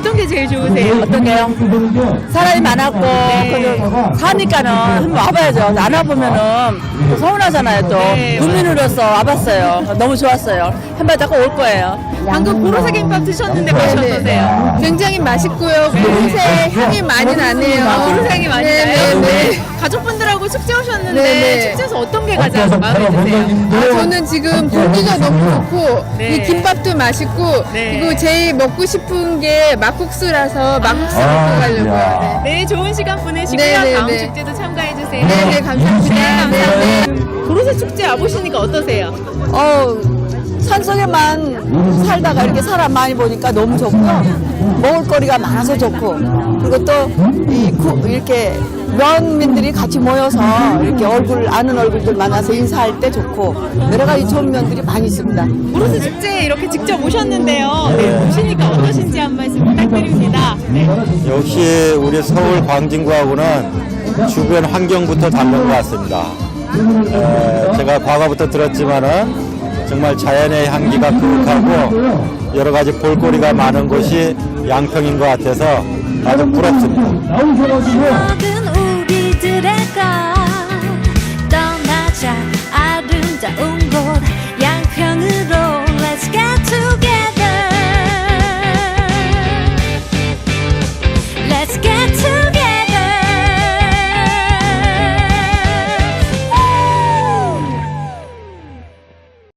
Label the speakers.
Speaker 1: 게 제일 좋으세요?
Speaker 2: 어떤 게요? 사람이 많았고 그 사니까는 한번 와봐야죠. 안 와보면은 또 서운하잖아요. 또
Speaker 1: 네,
Speaker 2: 국민으로서 와봤어요. 너무 좋았어요. 한번 딱올 거예요.
Speaker 1: 방금 고로쇠김밥 드셨는데 맛이
Speaker 3: 네,
Speaker 1: 어떠세요?
Speaker 3: 굉장히 맛있고요. 고로쇠 향이 많이 나네요.
Speaker 1: 향이 많이
Speaker 3: 네,
Speaker 1: 나요?
Speaker 3: 네, 네.
Speaker 1: 가족분들하고 축제 오셨는데
Speaker 3: 네, 네.
Speaker 1: 축제에서 어떤 게 가장 마음에 드세요?
Speaker 3: 아, 저는 지금 고기가 너무 좋고
Speaker 1: 네.
Speaker 3: 이 김밥도 맛있고
Speaker 1: 네.
Speaker 3: 그리고 제일 먹고 싶은 게 막국수라서 막국수 먹고 가려고요. 네.
Speaker 1: 네, 좋은 시간 보내시고요.
Speaker 3: 네, 네,
Speaker 1: 다음
Speaker 3: 네.
Speaker 1: 축제도 참가해 주세요.
Speaker 3: 네, 네, 감사합니다.
Speaker 1: 네, 감사합니다. 고로쇠 축제 와보시니까 어떠세요?
Speaker 2: 어, 산속에만 살다가 이렇게 사람 많이 보니까 너무 좋고요. 먹을거리가 많아서 좋고, 그리고 또, 이, 이렇게 면민들이 같이 모여서 이렇게 얼굴, 아는 얼굴들 만나서 인사할 때 좋고, 여러 가지 좋은 면들이 많이 있습니다.
Speaker 1: 고로쇠 축제에 이렇게 직접 오셨는데요. 네, 오시니까 어떠신지 한 말씀 부탁드립니다. 네.
Speaker 4: 역시 우리 서울 광진구하고는 주변 환경부터 다른 것 같습니다. 에, 제가 과거부터 들었지만은 정말 자연의 향기가 그윽하고 여러 가지 볼거리가 많은 곳이 양평인 것 같아서 아주 부럽습니다.
Speaker 5: Let's get to